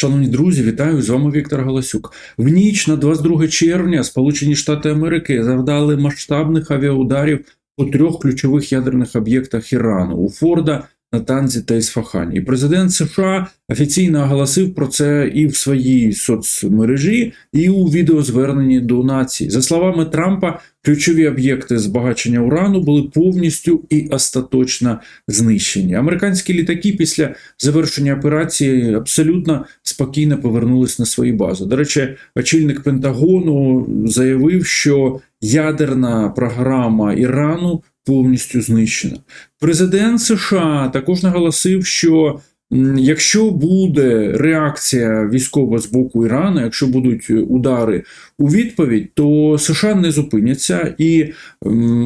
Шановні друзі, вітаю з вами Віктор Галасюк. В ніч на 22 червня Сполучені Штати Америки завдали масштабних авіаударів по трьох ключових ядерних об'єктах Ірану у Форда, Натанзі та Ісфахані. І президент США офіційно оголосив про це і в своїй соцмережі, і у відеозверненні до нації. За словами Трампа, ключові об'єкти збагачення урану були повністю і остаточно знищені. Американські літаки після завершення операції абсолютно спокійно повернулись на свої бази. До речі, очільник Пентагону заявив, що ядерна програма Ірану повністю знищена. Президент США також наголосив, що якщо буде реакція військова з боку Ірану, якщо будуть удари у відповідь, то США не зупиняться і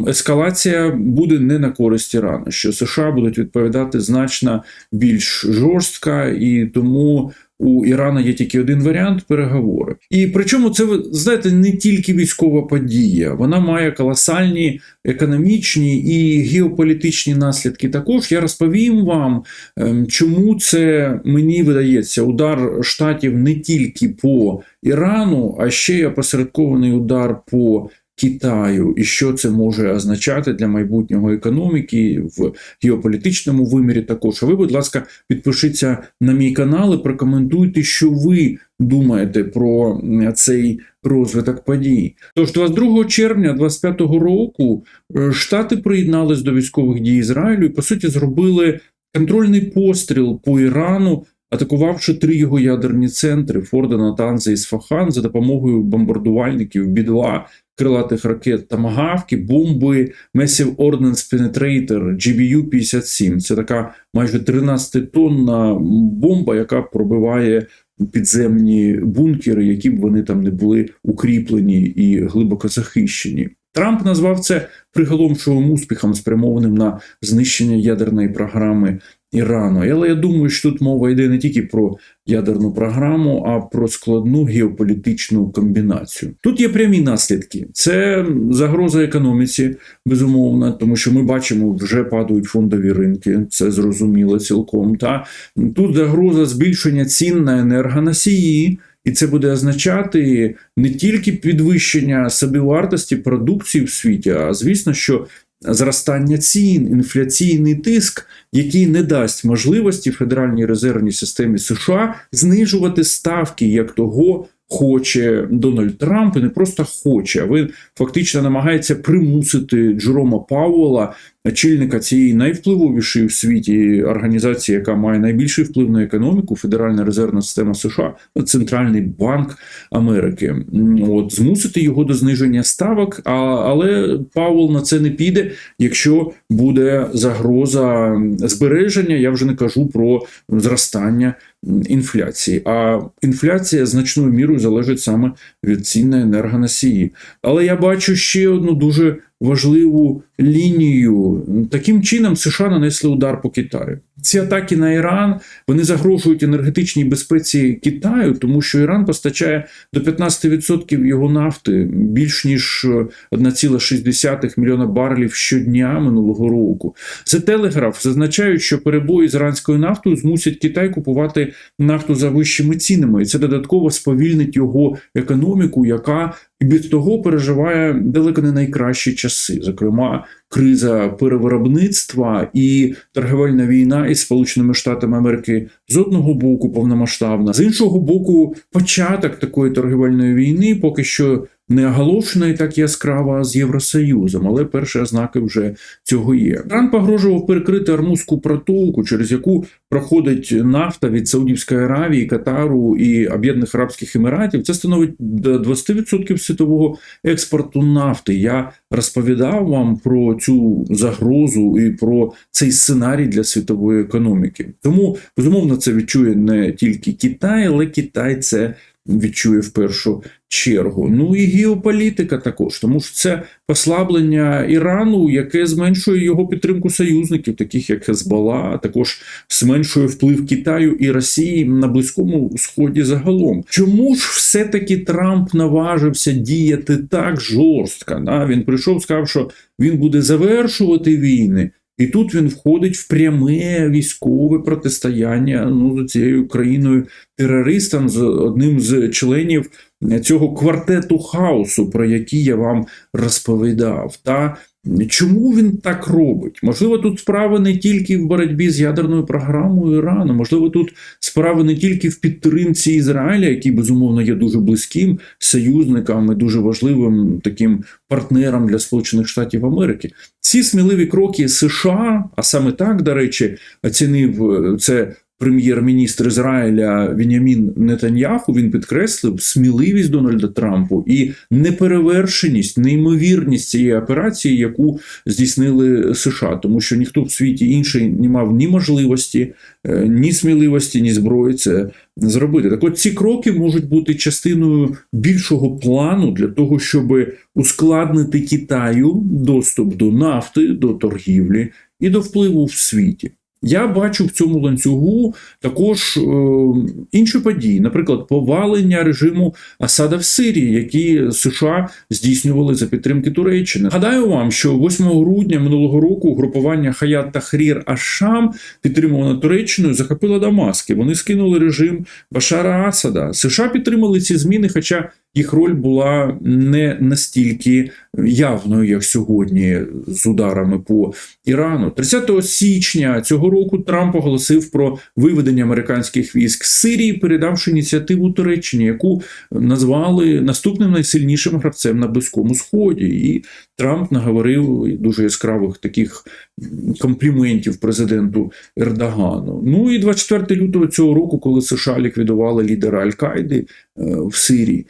ескалація буде не на користь Ірану, що США будуть відповідати значно більш жорстко, і тому у Ірана є тільки один варіант переговори. І причому це знаєте не тільки військова подія, вона має колосальні економічні і геополітичні наслідки. Також я розповім вам, ем, чому це мені видається удар штатів не тільки по Ірану, а ще й опосередкований удар по. Китаю і що це може означати для майбутнього економіки в геополітичному вимірі. Також а ви, будь ласка, підпишіться на мій канал і прокоментуйте, що ви думаєте про цей розвиток подій. Тож 22 червня 25 року е, Штати приєднались до військових дій Ізраїлю і по суті зробили контрольний постріл по Ірану. Атакувавши три його ядерні центри Форда, Натанза і Сфахан за допомогою бомбардувальників Бідла, крилатих ракет Тамагавки, бомби Massive Ordnance Penetrator GBU-57. Це така майже 13-тонна бомба, яка пробиває підземні бункери, які б вони там не були укріплені і глибоко захищені. Трамп назвав це приголомшовим успіхом, спрямованим на знищення ядерної програми Ірану. Але я думаю, що тут мова йде не тільки про ядерну програму, а про складну геополітичну комбінацію. Тут є прямі наслідки. Це загроза економіці, безумовно, тому що ми бачимо, вже падають фондові ринки, це зрозуміло цілком. Та тут загроза збільшення цін на енергоносії. І це буде означати не тільки підвищення собівартості продукції в світі, а звісно, що зростання цін, інфляційний тиск, який не дасть можливості Федеральній резервній системі США знижувати ставки, як того хоче Дональд Трамп, і не просто хоче, а він фактично намагається примусити Джерома Пауела, очільника цієї найвпливовішої в світі організації, яка має найбільший вплив на економіку, Федеральна резервна система США, Центральний банк Америки. От змусити його до зниження ставок, а, але Пауел на це не піде, якщо буде загроза збереження. Я вже не кажу про зростання інфляції. А інфляція значною мірою залежить саме від цін на енергоносії. Але я бачу ще одну дуже важливу лінію. Таким чином, США нанесли удар по Китаю. Ці атаки на Іран вони загрожують енергетичній безпеці Китаю, тому що Іран постачає до 15% його нафти більш ніж 1,6 мільйона барелів щодня минулого року. The Telegraph зазначають, що перебої з іранською нафтою змусять Китай купувати нафту за вищими цінами, і це додатково сповільнить його економіку, яка і без того переживає далеко не найкращі часи, зокрема. Криза перевиробництва і торговельна війна із Сполученими Штатами Америки з одного боку повномасштабна, з іншого боку, початок такої торговельної війни поки що не оголошена і так яскрава з Євросоюзом, але перші ознаки вже цього є. Трамп погрожував перекрити Армузьку протоку, через яку проходить нафта від Саудівської Аравії, Катару і Об'єднаних Арабських Еміратів. Це становить до 20% світового експорту нафти. Я розповідав вам про цю загрозу і про цей сценарій для світової економіки. Тому безумовно це відчує не тільки Китай, але Китай це відчує в першу чергу. Ну і геополітика також, тому що це послаблення Ірану, яке зменшує його підтримку союзників, таких як Хезбола, а також зменшує вплив Китаю і Росії на близькому сході загалом. Чому ж все-таки Трамп наважився діяти так жорстко? Да? Він прийшов, сказав, що він буде завершувати війни. І тут він входить в пряме військове протистояння ну, з цією країною терористам, з одним з членів цього квартету хаосу, про який я вам розповідав. Та Чому він так робить? Можливо, тут справа не тільки в боротьбі з ядерною програмою Ірану, можливо, тут справа не тільки в підтримці Ізраїля, який безумовно є дуже близьким союзником і дуже важливим таким партнером для Сполучених Штатів Америки. Ці сміливі кроки США, а саме так, до речі, оцінив е, це прем'єр-міністр Ізраїля Вінямін Нетаньяху він підкреслив сміливість Дональда Трампу і неперевершеність, неймовірність цієї операції, яку здійснили США, тому що ніхто в світі інший не мав ні можливості, е, ні сміливості, ні зброї це зробити. Так от ці кроки можуть бути частиною більшого плану для того, щоб ускладнити Китаю доступ до нафти, до торгівлі і до впливу в світі. Я бачу в цьому ланцюгу також е, інші події, наприклад, повалення режиму Асада в Сирії, які США здійснювали за підтримки Туреччини. Гадаю вам, що 8 грудня минулого року групування Хаят Тахрір Ашам, підтримуване Туреччиною, захопило Дамаски. Вони скинули режим Башара Асада. США підтримали ці зміни, хоча їх роль була не настільки явною, як сьогодні, з ударами по Ірану. 30 січня цього року Трамп оголосив про виведення американських військ з Сирії, передавши ініціативу Туреччині, яку назвали наступним найсильнішим гравцем на Близькому Сході. І Трамп наговорив дуже яскравих таких компліментів президенту Ердогану. Ну і 24 лютого цього року, коли США ліквідували лідера Аль-Каїди е, в Сирії,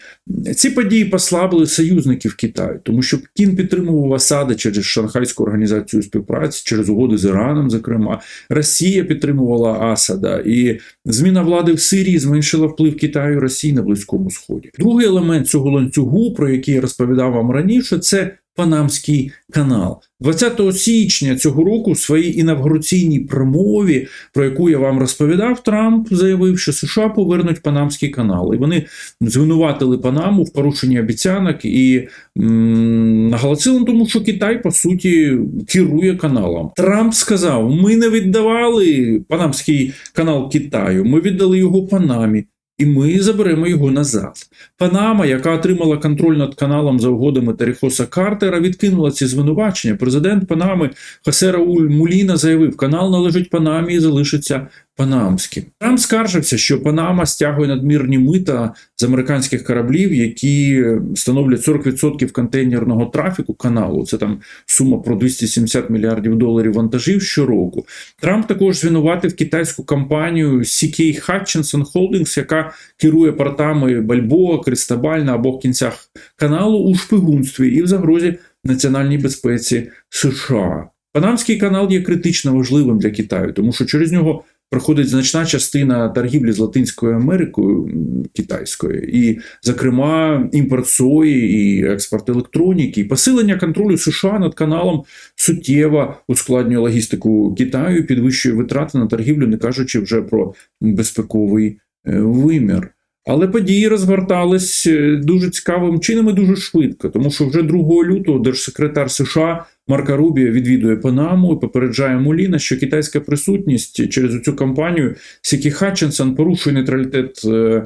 ці події послабили союзників Китаю, тому що Кін підтримував Асада через Шанхайську організацію співпраці, через угоди з Іраном. Зокрема, Росія підтримувала Асада, і зміна влади в Сирії зменшила вплив Китаю і Росії на Близькому Сході. Другий елемент цього ланцюгу, про який я розповідав вам раніше, це Панамський канал 20 січня цього року в своїй інавгураційній промові, про яку я вам розповідав, Трамп заявив, що США повернуть Панамський канал, і вони звинуватили Панаму в порушенні обіцянок і наголосили на тому, що Китай по суті керує каналом. Трамп сказав: ми не віддавали Панамський канал Китаю, ми віддали його Панамі. І ми заберемо його назад. Панама, яка отримала контроль над каналом за угодами Таріхоса Картера, відкинула ці звинувачення. Президент Панами Хосе Рауль Муліна заявив, канал належить Панамі і залишиться панамським. Трамп скаржився, що Панама стягує надмірні мита з американських кораблів, які становлять 40% контейнерного трафіку каналу. Це там сума про 270 мільярдів доларів вантажів щороку. Трамп також звинуватив китайську компанію CK Hutchinson Holdings, яка керує портами Бальбоа, Кристабаль на обох кінцях каналу у шпигунстві і в загрозі національній безпеці США. Панамський канал є критично важливим для Китаю, тому що через нього проходить значна частина торгівлі з Латинською Америкою китайською, і, зокрема, імпорт сої і експорт електроніки, посилення контролю США над каналом суттєво ускладнює логістику Китаю, підвищує витрати на торгівлю, не кажучи вже про безпековий е, вимір. Але події розгортались е, дуже цікавим чином і дуже швидко, тому що вже 2 лютого держсекретар США Марка Рубія відвідує Панаму і попереджає Муліна, що китайська присутність через цю кампанію Сікі Хатчинсон порушує нейтралітет е,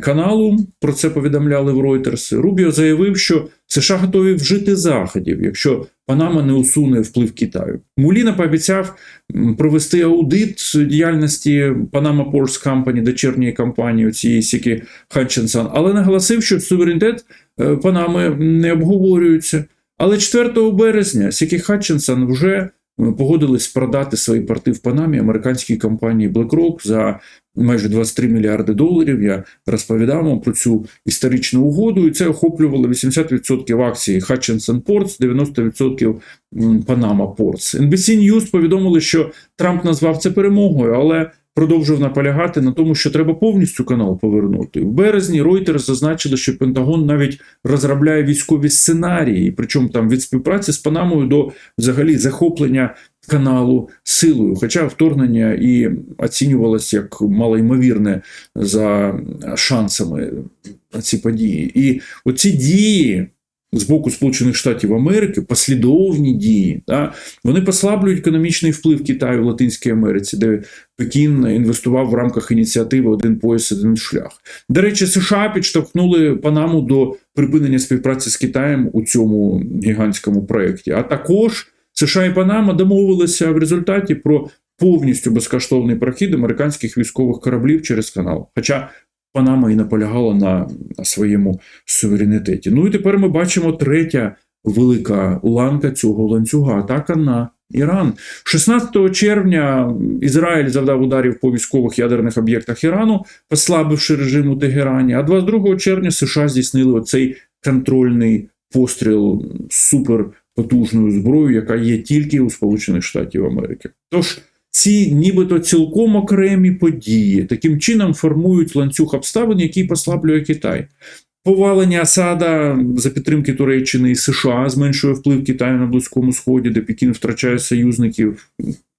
каналу. Про це повідомляли в Reuters. Рубіо заявив, що США готові вжити заходів, якщо Панама не усуне вплив Китаю. Муліна пообіцяв провести аудит діяльності Panama Ports Company, дочірньої компанії цієї Сікі Хатчинсон, але наголосив, що суверенітет е, Панами не обговорюється. Але 4 березня Сікі Хатчинсон вже е, погодились продати свої порти в Панамі американській компанії BlackRock за майже 23 мільярди доларів. Я розповідав вам про цю історичну угоду, і це охоплювало 80% акцій Hutchinson Ports, 90% Panama Ports. NBC News повідомили, що Трамп назвав це перемогою, але продовжив наполягати на тому, що треба повністю канал повернути. В березні Reuters зазначили, що Пентагон навіть розробляє військові сценарії, причому там від співпраці з Панамою до взагалі захоплення каналу силою. Хоча вторгнення і оцінювалось як малоймовірне за шансами ці події. І оці дії з боку Сполучених Штатів Америки, послідовні дії, да, вони послаблюють економічний вплив Китаю в Латинській Америці, де Пекін інвестував в рамках ініціативи Один пояс, один шлях. До речі, США підштовхнули Панаму до припинення співпраці з Китаєм у цьому гігантському проєкті. А також США і Панама домовилися в результаті про повністю безкоштовний прохід американських військових кораблів через канал. Хоча Панама і наполягала на своєму суверенітеті. Ну і тепер ми бачимо третя велика ланка цього ланцюга атака на Іран. 16 червня Ізраїль завдав ударів по військових ядерних об'єктах Ірану, послабивши режим у Тегерані. А 22 червня США здійснили оцей контрольний постріл суперпотужною зброєю, яка є тільки у Сполучених Штатів Америки. Тож ці нібито цілком окремі події таким чином формують ланцюг обставин, який послаблює Китай. Повалення Асада за підтримки Туреччини і США зменшує вплив Китаю на Близькому Сході, де Пекін втрачає союзників.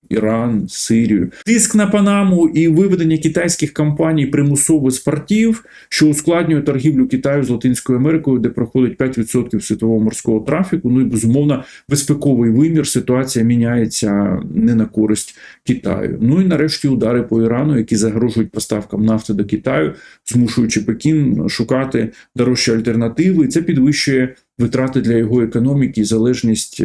Іран, Сирію, тиск на Панаму і виведення китайських компаній примусово з портів, що ускладнює торгівлю Китаю з Латинською Америкою, де проходить 5% світового морського трафіку. Ну і безумовно, безпековий вимір. Ситуація міняється не на користь Китаю. Ну і нарешті удари по Ірану, які загрожують поставкам нафти до Китаю, змушуючи Пекін шукати дорожчі альтернативи. Це підвищує витрати для його економіки і залежність.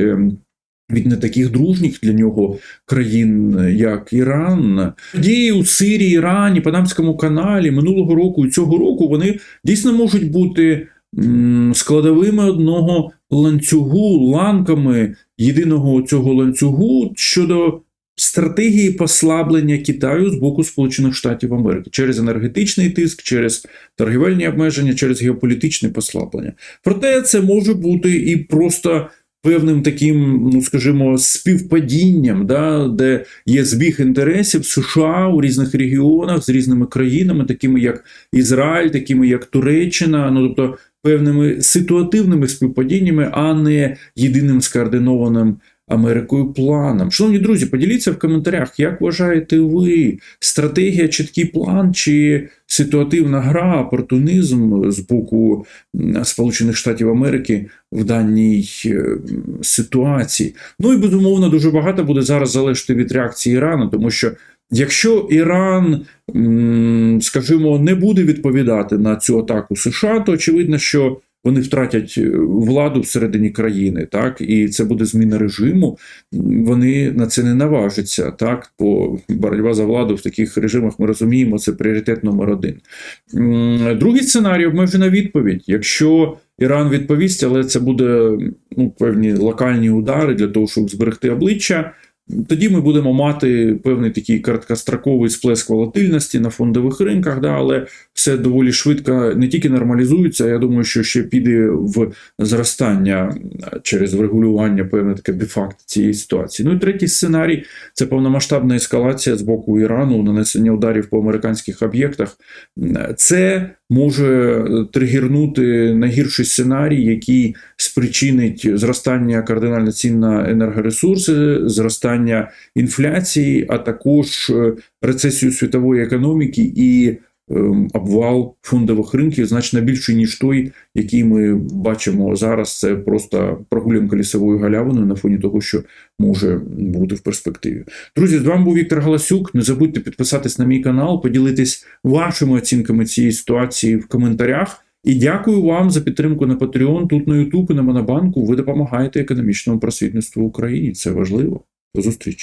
Від не таких дружніх для нього країн, як Іран, події у Сирії, Ірані, Панамському каналі минулого року і цього року вони дійсно можуть бути складовими одного ланцюгу, ланками єдиного цього ланцюгу щодо стратегії послаблення Китаю з боку Сполучених Штатів Америки через енергетичний тиск, через торгівельні обмеження, через геополітичне послаблення. Проте це може бути і просто певним таким, ну скажімо, співпадінням, да, де є збіг інтересів США у різних регіонах з різними країнами, такими як Ізраїль, такими як Туреччина, ну тобто певними ситуативними співпадіннями, а не єдиним скоординованим. Америкою планом. Шановні друзі, поділіться в коментарях, як вважаєте ви, стратегія, чіткий план чи ситуативна гра, опортунізм з боку Сполучених Штатів Америки в даній е, ситуації. Ну і безумовно дуже багато буде зараз залежати від реакції Ірану, тому що якщо Іран, скажімо, не буде відповідати на цю атаку США, то очевидно, що вони втратять е, владу всередині країни, так і це буде зміна режиму. Вони на це не наважаться. Так, бо боротьба за владу в таких режимах ми розуміємо, це пріоритет номер один. Другий сценарій обмежена відповідь. Якщо Іран відповість, але це буде ну, певні локальні удари для того, щоб зберегти обличчя. Тоді ми будемо мати певний такий короткостроковий сплеск волатильності на фондових ринках, да, але все доволі швидко не тільки нормалізується, я думаю, що ще піде в зростання через врегулювання певне таке де-факт цієї ситуації. Ну і третій сценарій це повномасштабна ескалація з боку Ірану, нанесення ударів по американських об'єктах. Це може тригернути найгірший сценарій, який спричинить зростання кардинально цін на енергоресурси, зростання інфляції, а також е, рецесію світової економіки і обвал фондових ринків значно більший, ніж той, який ми бачимо зараз. Це просто прогулянка лісовою галявиною на фоні того, що може бути в перспективі. Друзі, з вами був Віктор Галасюк. Не забудьте підписатись на мій канал, поділитись вашими оцінками цієї ситуації в коментарях. І дякую вам за підтримку на Patreon, тут на YouTube і на Монобанку. Ви допомагаєте економічному просвітництву в Україні. Це важливо. До зустрічі.